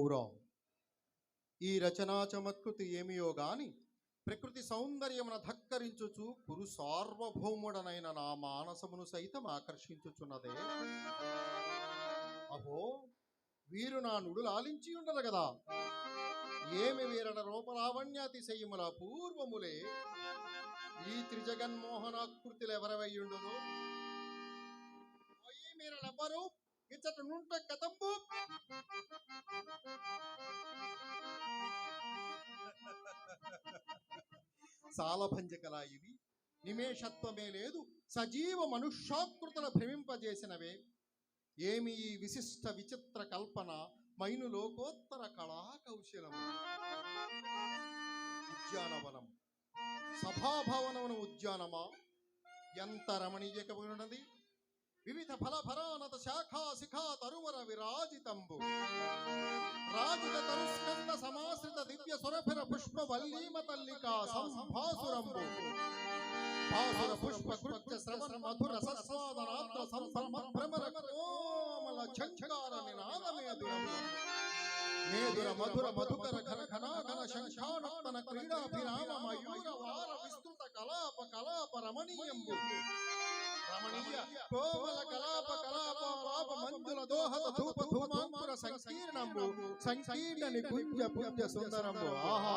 గౌరవం. ఈ రచనా చమత్కృతి ఏమియో గాని ప్రకృతి సౌందర్యమున ధక్కరించుచు పురు సార్వభౌముడనైన నా మానసమును సైతం ఆకర్షించుచున్నదే. అహో వీరు నా నుడు లాలించి ఉండరు కదా ఏమి వీరన రూపలావణ్యాతిశయముల పూర్వములే ఈ త్రిజగన్మోహనాకృతులు ఎవరవై ఉండును మీరడెవ్వరు ఇచ్చట నుంట కదంబు సాలభంజకలా ఇవి. నిమేషత్వమే లేదు. సజీవ మనుష్యాకృతుల భ్రమింపజేసినవే. ఏమి ఈ విశిష్ట విచిత్ర కల్పన? మైను లోకోత్తర కళా కౌశలము ఉద్యానవనం. సభాభవనమును ఉద్యానమా? ఎంత రమణీయకమైనది వివిధ ఫల ఫలఫరానత శాఖా శిఖా తరువర విరాజితంబు. రాజిత తరుస్కంద సమాశ్రిత దివ్య సురభిర పుష్ప వల్లీమ తల్లికా సంభాసురంబు. భాసుర పుష్ప కృత్య శ్రవణ మధుర సస్వాదనాత్ర సంభ్రమ భ్రమర కోమల ఝంకార నినాదమేదురంబు మేధుర మధుర మధుకర ఘన ఘనాఘన శంఖానర్తన క్రీడాభిరామ మయూర వార విస్తృత కలాప కలాప రమణీయంబు. రమణీయ కోమల కలాప కలాప పాప మంజుల దోహద ధూప ధూమాంకుర సంకీర్ణంబు సంకీర్ణ నికుంజ పుంజ సుందరంబు ఆహా.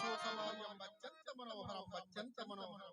శోకమార్యం అత్యంత మనోహరం అత్యంత మనోహరం.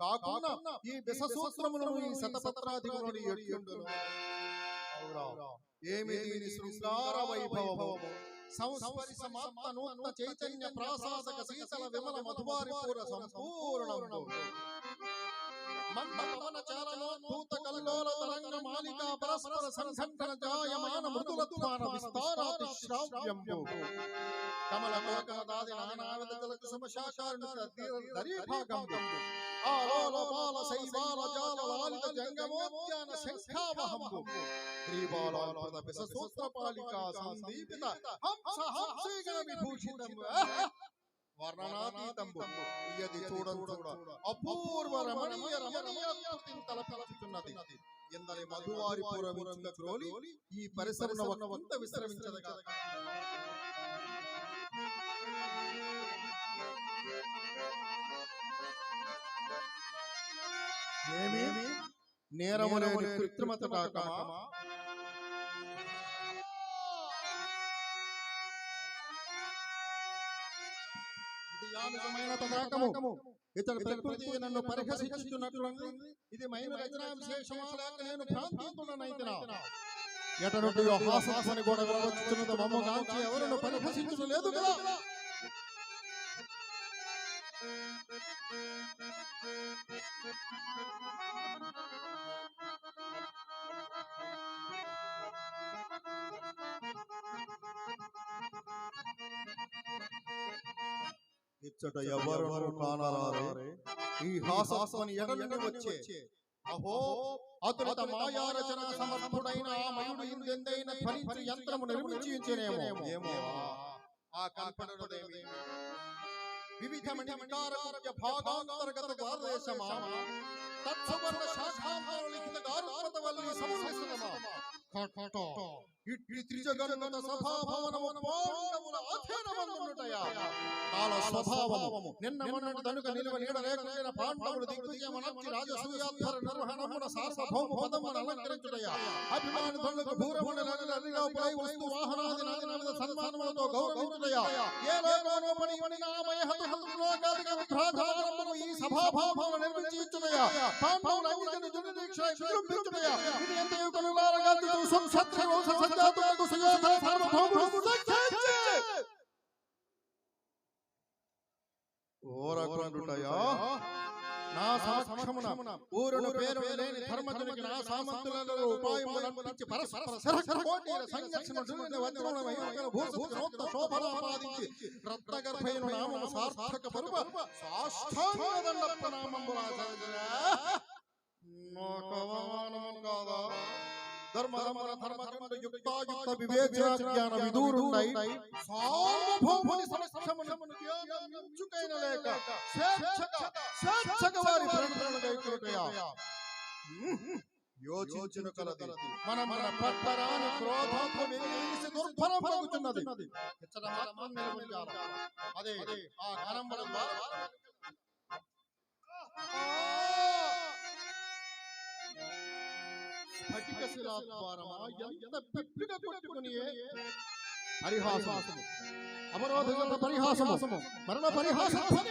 కాకుండా ఈ విష సూత్రములను ఈ శతపత్రాధికులను ఎట్లుండును. ఏమి దీని శృంగార వైభవము? సంస్పరిశ మాత్మ నూత్న చైతన్య ప్రాసాదక శీతల విమల మధువారిపూర సంపూర్ణము మండపవన చాలనోద్భూత కల్లోల తరంగ మాలికా పరస్పర సంఘటన జాయమాన మృదులత్వాన విస్తారాతి శ్రావ్యంబు. కమల దాది ఆలోల బాల శైవాల జాల లాలిత జంగమోద్యాన శంఖావహంబు. సందీపిత హంస వర్ణనాతీతంబు. ఇయది చూడ. అపూర్వ రమణీయ రమణీయాకృతిని ఎందరి మధువారి ఈ పరిసరన ఒకంత విశ్రమించదగా ఏమి? కృత్రిమత కాకమా? యానికమైన తదాకము. ఇతడు ప్రకృతి నన్ను పరిహసించుచున్నట్లుంది ఇది మైన రచనా విశేషమా లేక నేను భ్రాంతితుడనైతినా? ఎట నుండి హాసత్వని కూడా వినవచ్చున్నది మమ్మ ఎవరును లేదు కదా? ఇచ్చట ఎవరు కానరారే. ఈ హాసాస్వని ఎడ వచ్చే. అహో అతులిత మాయారచన సమర్థుడైన ఆ మయుడు ఇందెందైన ధ్వనించి యంత్రము నిర్మించి ఉంచేనేమో. ఏమో? ఆ కల్పనదేమి వివిధమణి వికారముఖ్య భాగాంతర్గత భారతదేశమా తత్సవర్ణ శాఖాంతర లిఖిత గారుత్మత వల్లి సంశ్లేషణమా కటకట ఇట్టి త్రిజగన్నుత సభాభవనము పాండవుల అధీనమందునుటయా కాల స్వభావము. నిన్న మొన్నటి తనుక నిలువ నీడ లేకుండా పాండవులు దిగ్విజయమనర్చి రాజసూయాధ్వర నిర్వహణమున సార్వభౌమ పదమున అలంకరించుటయా? వస్తు వాహనాది నాదినాద ಸನ್ಮಾನವನ್ನ ಗೌರವಿಸುತ್ತದೆಯ ಏಲೋಕವನ್ನು ಪರಿಮಣಿನಾಮಯ ಹತುಲೋಕಾದಿಕ ವಿಭ್ರಾಧಾರಮ್ಮನು ಈ ಸಭಾಭಾವವನ್ನು ನಿರ್ಮಿಸಿಯುತ್ತದೆಯ ಪಾಂಡವನ ಔದಿನ ಜನ ದೀಕ್ಷ ನಿರೂಪಿಸುತ್ತದೆಯ ಇದೆಯಂತೆಯೂ ಕನುಲಾರಗಾದಿತು ಸಂಸತ್ರ ವಂಶ ಸಂಜಾತು ಹಾಗೂ ಸುಜಾತ ಸಾರ್ವಭೌಮ ಓರ ಕೊಂಡುಟಯ సంచరించి సమక్షమున ఊరును పేరు లేని ధర్మజునికి నా సామంతులలో ఉపాయములంటించి పరస్పర సరసకోటిల సంఘర్షణ ఢుల్లిన వజ్రముల వైభవముల భూషిత నోత్త శోభనాపాదించి రత్నగర్భయును నామము సార్థక పరువ సాష్టాంగ దండ ప్రణామముల నాకవమానము కాదా? ధర్మ ధర్మ ధర్మ ధర్మ యుక్తాయుక్త వివేచన జ్ఞాన విదూరుండై సార్వభౌముని సమక్షమున జ్ఞానమించుకైన లేక స్వేచ్ఛగా స్వేచ్ఛగా వారి ప్రణతులను గైకొనుటయా యోచించిన కలది మన మన పట్టరాని క్రోధము వెలిసి ఇచ్చట అదే ఆ కరంబల ద్వారా స్ఫటిక శిలాద్వారమా ఎంత పిప్పిగా కొట్టుకుని పరిహాసము అవరోధ పరిహాసము మరణ పరిహాసము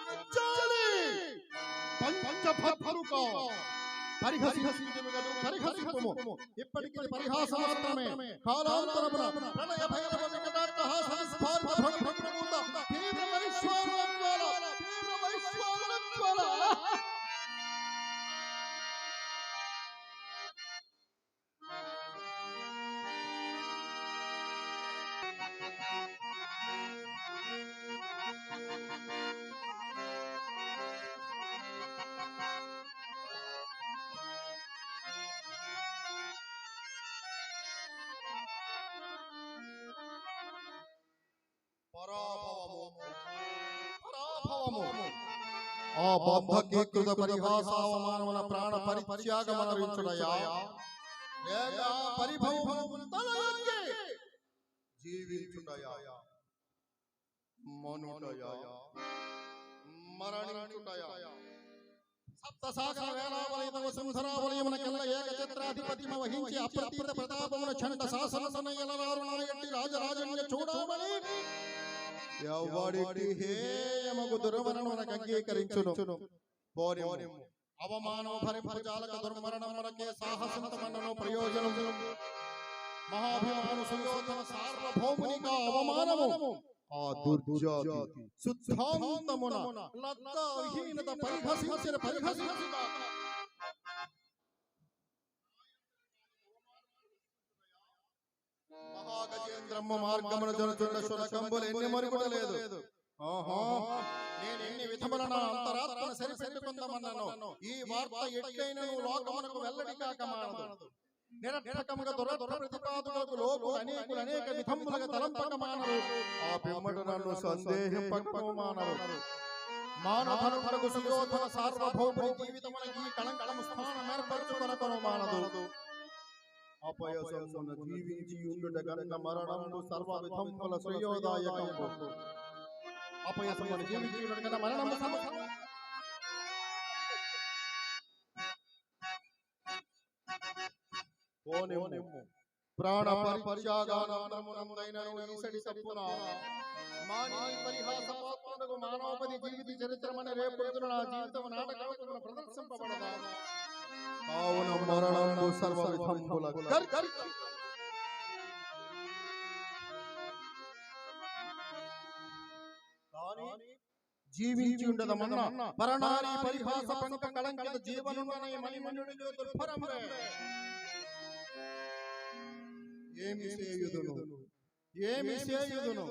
పంచాలి పంచభద్రుక పరిహసించుదునుగను పరిహసింపుము ఇప్పటికి పరిహాస మాత్రమే కాలాంతరమున ప్రణయ భైరవ వికటాట్టహాస స్ఫార్త భ్రమభ్రమూత పాపము ఆ బంధకీకృత పరిహాసావమానమున ప్రాణ పరిత్యాగమనరించుడయా లేక పరిభవము తలయొగ్గి జీవించుటయా. మనుటయా. మరణించుటయా. సప్తసాగర వేలావలయతవ సింధరావలయమున కెల్ల వహించి అప్రతీత ప్రతాపమున చండ శాసనసన ఎలరారు నాయట్టి రాజరాజన్య చూడమని ఎవడికి హేయమగు దుర్మరణమునకు అంగీకరించును. పోనిము అవమానము భరింపజాలక దుర్మరణమునకే సాహసంతమన్నను ప్రయోజనం మహాభిమాను సుయోధన సార్వభౌమునిక అవమానము. ఆ దుర్జాతి శుద్ధాంతమున లద్ద విహీనత పరిహసించిన పరిహసించిన మహాగజేంద్రమ్మ మార్గమున జరుగుతున్న శునకంబులు ఎన్ని మరుగుడలేదు ఓహో. నేను ఎన్ని విధముల నా అంతరాత్మను సరిపెట్టుకుందామన్నాను ఈ వార్త ఎట్లైనను లోకమునకు వెల్లడి కాక మానదు. నిరర్థకముగా దొర ప్రతిపాదులకు లోకులు అనేకులు అనేక విధములుగా తలంపక మానరు. ఆ పిమ్మట నన్ను సందేహింపక మానరు. మానధనులకు సుయోధన సార్వభౌముని జీవితమున ఈ కళంకళము స్థానం గన్న మరణము సర్వ విధముల శ్రేయోదాయకము అపయసమున జీవించి ఉండుట గన్న మరణము సర్వ పోనెమ్ము ప్రాణ పరిత్యాగానందమునందైనను ఈసడి తప్పున మాని మానవపది జీవిత చరిత్రమని రేపొద్దున నా జీవితం నాటకమున ప్రదర్శింపబడదా మరణము సర్వ విధంబుల గర్ జీవించి ఉండదమన్న మరణాని పరిహాస పంక కళంకిత జీవనుడనే మణిమణుడిలో దుర్భరమే ఏమి చేయుదును? ఏమి చేయుదును?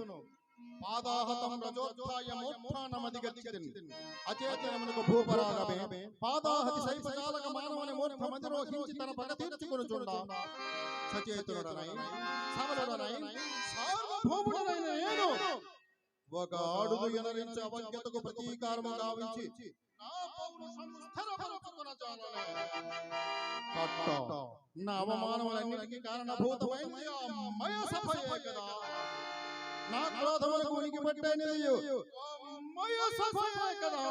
పాదాహతం రజోత్థాయ మోత్థానమధిగతిని అచేతనమునకు భూపరాగమే. పాదాహతి సైపజాలక మానవుని మూర్ఖమధిరోహించి తన పగ తీర్చుకొనుచుండ సచేతుడనై సబలుడనై సార్వభౌముడనైన నేను ఒక ఆడుదు ఎనరించి అవజ్ఞతకు ప్రతీకారము గావించి నా పౌరుషం స్థిరపరచుకొనజాలనే. కట్ట నా అవమానములన్నిటికీ కారణభూతమైంది ఆ మయసభయే కదా నా క్రోధములకు ఉనికి పట్టేనిదియు ఆ మయసభయే కదా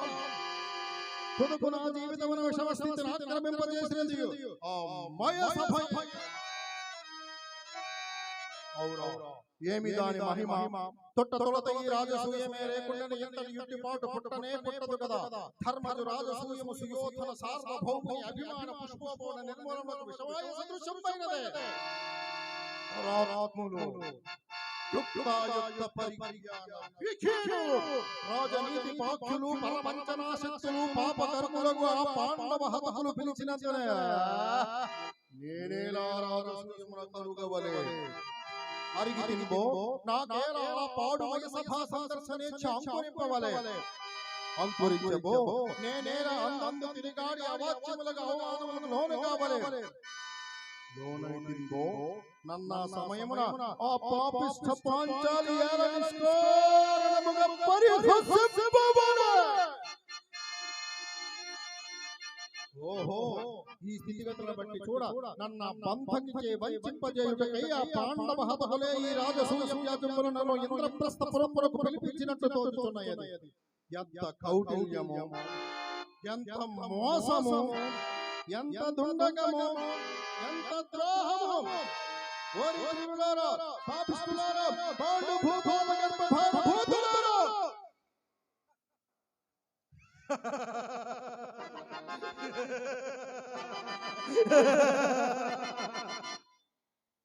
తుదుపు నా జీవితమున విషమ స్థితిని ఆక్రమింపజేసినదియు ఆ మయసభయే అవురా ఏమి దాని మహిమ తొట్ట తొలత ఈ రాజసూయమే లేకుండా ఎంత యుట్టిపాటు పుట్టనే పుట్టదు కదా ధర్మజు రాజసూయము సుయోధన సార్వభౌముని అభిమాన పుష్పోపవన నిర్మూలనకు విషవాయ సదృశ్యమైనదే రారాత్ములు యుక్తాయుక్త పరిజ్ఞాన విఖేను రాజనీతి పాక్షులు పరపంచనాశక్తులు పాప కర్ములకు ఆ పాండవ హతకులు పిలిచినందునే నేనేలా రాజసూయమున కలుగవలే అరిగి తినిబో నాకేలా పాడు సభా సందర్శనే చాంకురింపవలే అంకురించబో నేనేలా అందందు తిరిగాడి అవాచ్యములకు అవమానములకు లోను కావలే లోనైతింబో నన్న సమయమున ఆ పాపిష్ట పాంచాలి ఏల నిష్కారణముగా పరిహసింపబడే. ఓహో ఈ స్థితిగతులను బట్టి చూడ నన్న బంధకిచే వంచింపజేయుటకై ఆ పాండవ హతకులే ఈ రాజసూయములను ఇంద్రప్రస్థ పురమునకు పిలిపించినట్టు తోచుతున్నాయి అది. ఎంత కౌటిల్యము ఎంత మోసము ఎంత దుండగము? ఎంత ద్రోహము ఓరి త్రిపులారా, పాపిష్ఠులారా, పాండు భూభావ గర్భభావ భూతులారా!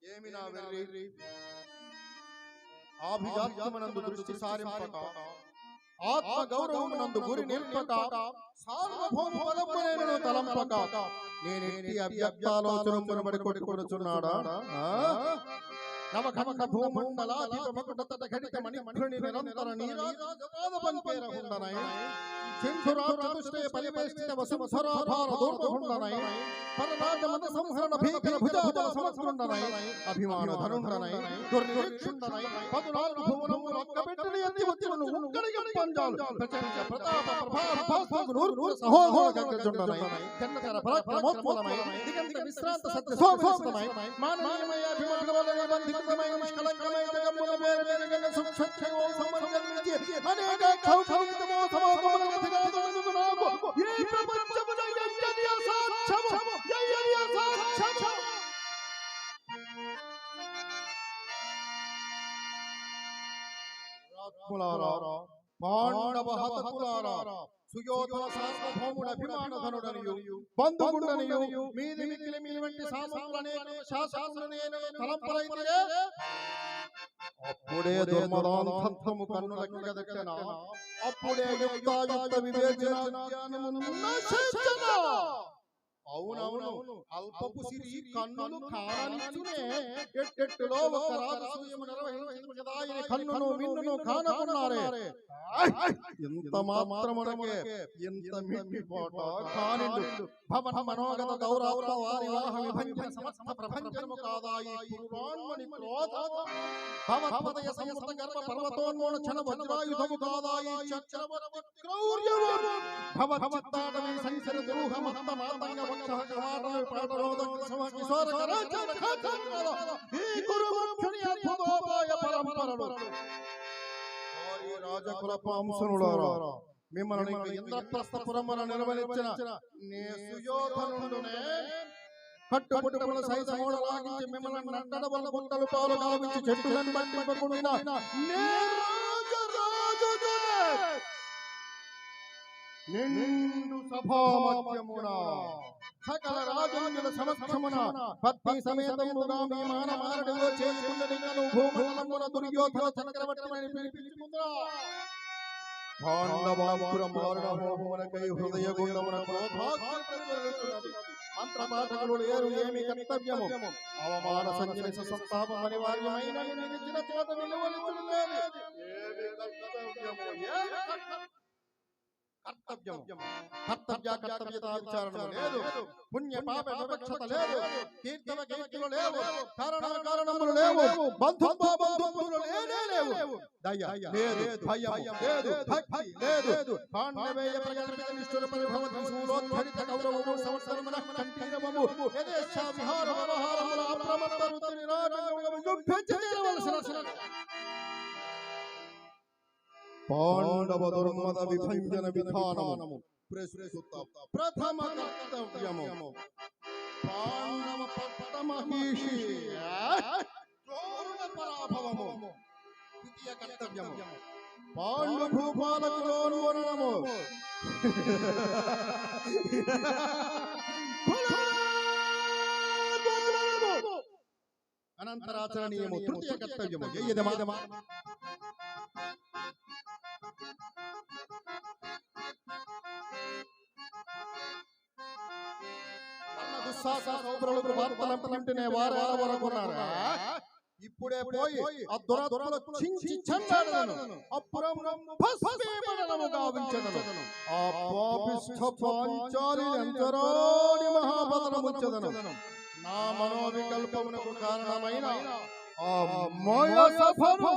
ఏమి నా వెర్రి ఆభిజాత్యమనందు దృష్టి సారింపక ఆత్మ గౌరవమునందు గురి నిల్పక సార్వభౌమ తలంపక. నేను ఎట్టి అవ్యక్తాలోచనమున బడి కొట్టుకొనుచున్నాడా? నవఖండ భూమండలాధిప మకుటతట ఘటిత మణిమణి నిరంతర నీరాజపాద పంపేర ఉండనై సింధురా చతుష్టయ పరివేష్టిత వసుంధరా భార పరరాజ మద సంహరణ భీకర భుజాబల అభిమాన ధనుండనై పదునాలుగు భువనములు ఒక్కబెట్టని ఎత్తి ಮಕ್ಕಳಿಗೆ ಪಂಜಾಲ್ ಪ್ರಚಂಡ ಪ್ರತಾಪ ಪ್ರಭಾವ ಭಾಸ್ಕರ್ ನೂರು ಸಹೋದರ ಗಂಗಜೊಂಡನೈ ಕನ್ನತರ ಪರಮೋತ್ಮಲಮೈ ದಿಗಂತ ವಿಶ್ರಾಂತ ಸತ್ಯ ಸೋಮಸ್ತಮೈ ಮಾನವೀಯಮಯ ಅಭಿಮತವಲಯ ಬಂಧಿತಮೈ ನಿಷ್ಕಲಂಕಮಯ ಜಗಮ್ಮಲ ಬೇರೆ ಬೇರೆ ಗಂಗ ಸುಕ್ಷಕ್ಷೋ ಸಮರ್ಜನ್ಯತೆ ಅನೇಕ ಕೌಕವಿತಮೋ ಸಮೋಗಮನ ಮತಿಗಾದೊಂದು ನಾಮ ಈ ಪ್ರಪಂಚವನ ಯಜ್ಞನಿಯ ಸಾಕ್ಷವ ಯಯ್ಯ ఆత్ములారా పాండవ హతకులారా సుయోధన సార్వభౌముడ అభిమానధనుడనియు బంధుగుండనియు మీది తలంపలైతే అప్పుడే దుర్మదాంతము కన్నులకు గదకన అప్పుడే యుక్తాయుక్త వివేచన జ్ఞానము నశించన? అవునవును. అల్పపు సిరి కన్నులు కారనిచ్చునే ఎట్టెట్టులో ఒక రాజసూయము నిర్వహించింది కదా ఆయన కన్నును మిన్నును కానకున్నారే. ఇంత మాత్రమునకే ఇంత మిట్టిపోట కానిండు భవన మనోగత గౌరవ వారి వాహ విభంజన సమస్త ప్రపంచము కాదా ఈ పురాణమణి క్రోధ భవత్పదయ సమస్త గర్భ పర్వతోన్మోన క్షణ వజ్రాయుధము కాదా ఈ చక్రవర్తి క్రౌర్యము భవత్తాటవి సంచర దురూహ మత్త మాతంగ వక్ష కవాటలు పాటలోద రాజకుల మిమ్మల్ని ఇంద్రప్రస్థపురమున నిర్వహించిన లాగించి మిమ్మల్ని గుంటలు పాలు గావించి చెట్టులను బంధింపకుండా నిండు సభామధ్యమున సకల రాజుల సమక్షమున పత్ని సమేతముగా మీ మానమారడిలో చేసుకున్నదిగను భూమండలమున దుర్యోధన చక్రవర్తిని పిలిపించుకుందా పాండవాపుర మారణ హోమమునకై హృదయ గుండమున క్రోధాగ్ని మంత్రపాఠకులు లేరు ఏమి కర్తవ్యము. అవమాన సంజనిస సంతాపం అనివార్యమైన నిలిచిన చోట నిలువలించుడు ఏమి కర్తవ్యము ఏమి కర్తవ్యము. కర్తవ్యము కర్తవ్య. కర్తవ్యత విచారణ లేదు. పుణ్య పాప వివక్షత లేదు. కీర్తన కీర్తులు లేవు. కారణ కారణములు లేవు. బంధుత్వ బంధుత్వములు లేనే లేవు. దయ. లేదు. భయం. లేదు. భక్తి. లేదు. పాండవేయ ప్రకల్పిత నిష్ఠుర పరిభవ త్రిశూలోద్ధరిత కౌరవము సంవత్సరమున కంఠీరవము యథేచ్ఛ విహార వ్యవహారముల అప్రమత్త వృత్తి నిరాటంకముగా యుద్ధించి పాండవ దుర్మద విభంజన విధానము. ప్రస్తుత ప్రథమ కర్తవ్యము. పాండవ పట్టమహీషి. చోరుల పరాభవము. ద్వితీయ కర్తవ్యము. పాండు భూపాలకులోను వరణము అనంతరాచరణీయము. తృతీయ కర్తవ్యము. జయదమా అన్న దుశ్శాస సోదరులకు ఇప్పుడే పోయి ఆ దురదురలు చించి అప్పురం భస్మీపడనము ఆ పాపిష్ఠ పాంచాలి మహాపదనముచ్చదను నా మనోవికల్పమునకు కారణమైన ఆ సఫరు